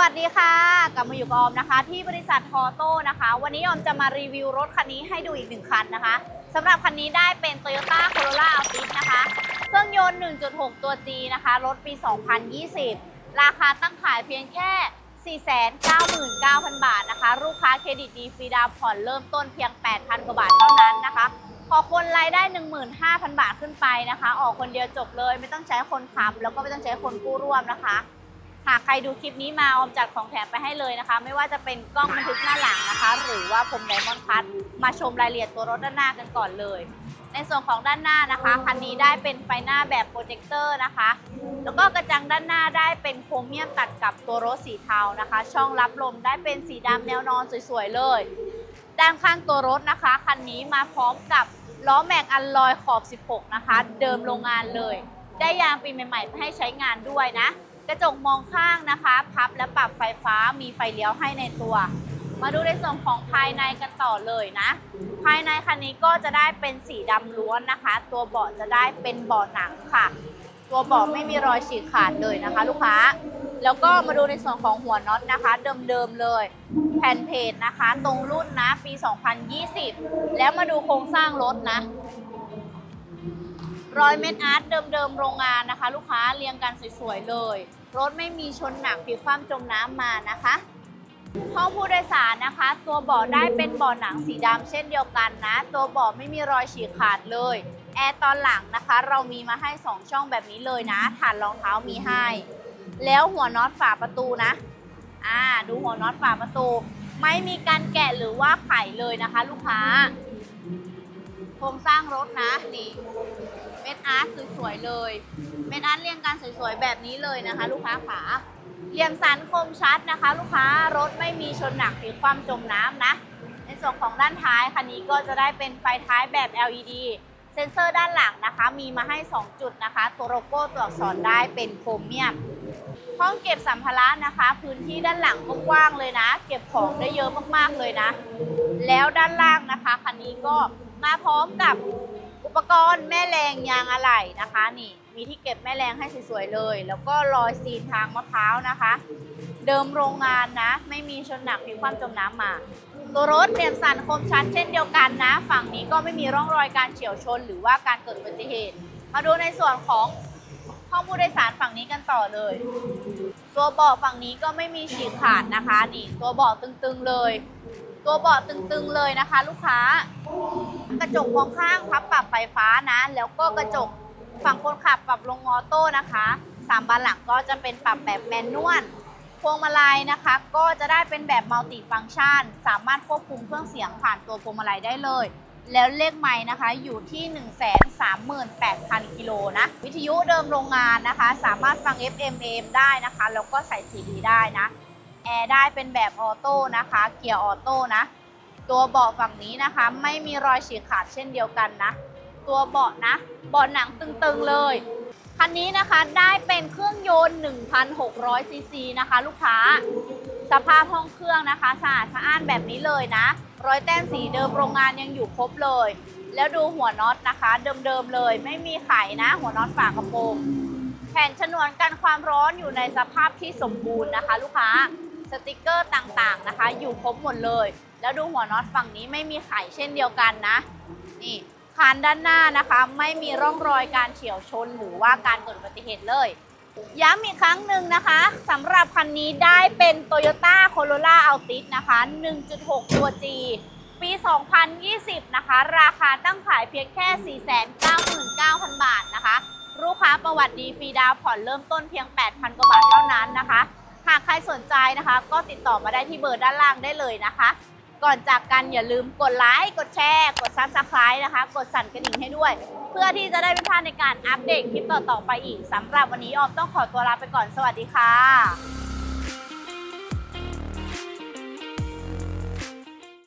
วัสดีค่ะ กลับมาอยู่กับออมนะคะ ที่บริษัททอโต้นะคะ วันนี้ออมจะมารีวิวรถคันนี้ให้ดูอีกหนึ่งคันนะคะสำหรับคันนี้ได้เป็น Toyota Corolla Altis นะคะ เครื่องยนต์ 1.6 ตัว G นะคะ รถปี 2020 ราคาตั้งขายเพียงแค่ 499,000 บาทนะคะ ลูกค้าเครดิตดีฟรีดาวผ่อนเริ่มต้นเพียง 8,000 กว่าบาทเท่านั้นนะคะขอคนรายได้ 15,000 บาทขึ้นไปนะคะ ออกคนเดียวจบเลย ไม่ต้องใช้คนขับแล้วก็ไม่ต้องใช้คนกู้ร่วมนะคะ หากใครดูคลิปนี้มาออมจัดของแถมไปให้เลยนะคะ ไม่ว่าจะเป็นกล้องบันทึกหน้าหลังนะคะ หรือว่าผมไดมอนด์คัทมาชมรายละเอียดตัวรถด้านหน้ากันก่อนเลย ในส่วนของด้านหน้านะคะคันนี้ได้เป็นไฟหน้าแบบโปรเจคเตอร์นะคะ แล้วก็กระจังด้านหน้าได้เป็นโครเมียมตัดกับตัวรถสีเทานะคะ ช่องรับลมได้เป็นสีดำแนวนอนสวยๆเลย ด้านข้างตัวรถนะคะคันนี้มาพร้อมกับล้อแม็กอัลลอยขอบ 16 นะคะ เดิมโรงงานเลย ได้ยางปีใหม่ๆให้ใช้งานด้วยนะ กระจกมองข้างนะคะ พับและปรับไฟฟ้ามีไฟเลี้ยวให้ในตัว มาดูในส่วนของภายในกันต่อเลยนะ ภายในคันนี้ก็จะได้เป็นสีดำล้วนนะคะ ตัวเบาะจะได้เป็นเบาะหนังค่ะ ตัวเบาะไม่มีรอยฉีกขาดเลยนะคะ ลูกค้า แล้วก็มาดูในส่วนของหัวน็อตนะคะ เดิมๆเลย แผ่นเพจนะคะ ตรงรุ่นนะปี 2020 แล้วมาดูโครงสร้างรถนะ ร้อยเม็ดอาร์ตเดิมๆโรงงานนะคะ ลูกค้าเรียงกันสวยๆเลย รถไม่มีชนหนักพลิกคว่ำจมน้ำมานะคะห้องผู้โดยสารนะคะ ตัวเบาะได้เป็นเบาะหนังสีดำเช่นเดียวกันนะ ตัวเบาะไม่มีรอยฉีกขาดเลยแอร์ตอนหลังนะคะ เรามีมาให้ 2 ช่องแบบนี้เลยนะฐานรองเท้ามีให้ แล้วหัวน็อตฝาประตูนะอ่าดูหัวน็อตฝาประตู ไม่มีการแกะหรือว่าไขเลยนะคะ ลูกค้า รงสร้างรถนะนี่เม็ดอาร์ตสวยๆเลย เม็ดอาร์ตเรียงกันสวยๆแบบนี้เลยนะคะ ลูกค้าขาเหลี่ยมสันคมชัดนะคะ ลูกค้ารถไม่มีชนหนักหรือความจมน้ำนะ ในส่วนของด้านท้ายคันนี้ก็จะได้เป็นไฟท้ายแบบ LED เซ็นเซอร์ด้านหลังนะคะ มีมาให้ 2 จุดนะคะ ตัวโลโก้ตัวอักษรได้เป็นโครเมียมห้องเก็บสัมภาระนะคะ พื้นที่ด้านหลังก็กว้างเลยนะ เก็บของได้เยอะมากๆเลยนะ แล้วด้านล่างนะคะคันนี้ก็ มาพร้อมกับอุปกรณ์แม่แรงยางอะไหล่นะคะนี่มีที่เก็บแม่แรงให้สวยๆเลย แล้วก็รอยซีนทางมะพร้าวนะคะ เดิมโรงงานนะ ไม่มีชนหนักพลิกคว่ำจมน้ำมาตัวรถเรียมสันคมชัดเช่นเดียวกันนะ ฝั่งนี้ก็ไม่มีร่องรอยการเฉียวชน หรือว่าการเกิดอุบัติเหตุ มาดูในส่วนของห้องผู้โดยสารฝั่งนี้กันต่อเลย ตัวเบาะฝั่งนี้ก็ไม่มีฉีกขาดนะคะนี่ตัวเบาะตึงๆเลย ตัวเบาะตึงๆเลยนะคะ ลูกค้า กระจกมองข้างพับปรับไฟฟ้านะ แล้วก็กระจกฝั่งคนขับปรับลงออโต้นะคะสามบานหลังก็จะเป็นปรับแบบแมนนวลพวงมาลัยนะคะ ก็จะได้เป็นแบบมัลติฟังก์ชัน สามารถควบคุมเครื่องเสียงผ่านตัวพวงมาลัยได้เลย แล้วเลขไม้นะคะอยู่ที่ 138,000 กิโลนะ วิทยุเดิมโรงงานนะคะ สามารถฟัง FM AM ได้นะคะ แล้วก็ใส่ CD ได้นะ แอร์ได้เป็นแบบออโต้นะคะ เกียร์ออโต้นะ ตัวเบาะฝั่งนี้นะคะ ไม่มีรอยฉีกขาดเช่นเดียวกันนะ ตัวเบาะนะเบาะหนังตึงๆเลยคันนี้นะคะได้เป็นเครื่องยนต์ 1,600 ซีซีนะคะ ลูกค้า สภาพห้องเครื่องนะคะสะอาดสะอ้านแบบนี้เลยนะ รอยแต้มสีเดิมโรงงานยังอยู่ครบเลย แล้วดูหัวน็อตนะคะ เดิมๆเลย ไม่มีไขนะ หัวน็อตฝากระโปรงแผ่นชนวนกันความร้อนอยู่ในสภาพที่สมบูรณ์นะคะ ลูกค้าสติกเกอร์ต่างๆนะคะ อยู่ครบหมดเลย แล้วดูหัวน็อตฝั่งนี้ไม่มีไขเช่นเดียวกันนะ นี่คานด้านหน้านะคะ ไม่มีร่องรอยการเฉียวชนหรือว่าการเกิดอุบัติเหตุเลย ย้ำอีกครั้งหนึ่งนะคะสำหรับคันนี้ได้เป็น Toyota Corolla Altis นะคะ 1.6 ตัว G ปี 2020 นะคะ ราคาตั้งขายเพียงแค่ 499,000 บาทนะคะ ลูกค้าประวัติดีฟรีดาวผ่อนเริ่มต้นเพียง 8,000 กว่าบาทเท่านั้นนะคะ หากใครสนใจนะคะ ก็ติดต่อมาได้ที่เบอร์ด้านล่างได้เลยนะคะ ก่อนจากกันอย่าลืมกดไลค์ กดแชร์ กดซับสไคร b e นะคะ กดสั่นกระดิ่งให้ด้วย เพื่อที่จะได้ไม่พลาดในการอัปเดตคลิปต่อๆไปอีกสำหรับวันนี้ออมต้องขอตัวลาไปก่อนสวัสดีค่ะ